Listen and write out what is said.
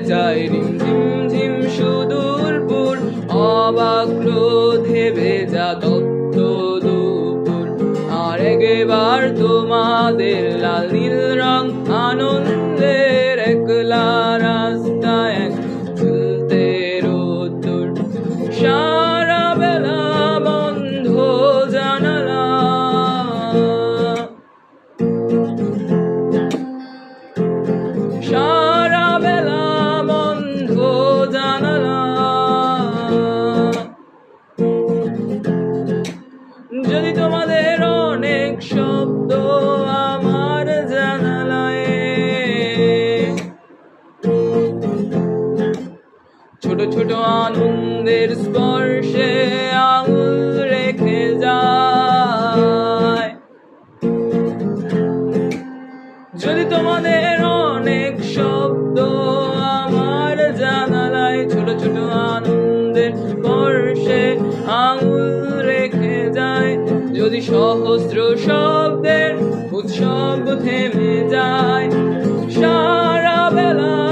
যায় রিমঝিম ঝিম সুদূর পুর, অবাক ক্রোধে ভেজা তত্ত্ব দুপুর। আর তোমাদের লাল নীল রং আনন্দ অনেক শব্দ আমার জানালায়। ছোট ছোট আনন্দের স্পর্শে আঙুল রেখে যায়। যদি তোমাদের অনেক শব্দ যদি সহস্র শব্দের উৎসব থেমে যায় সারা বেলা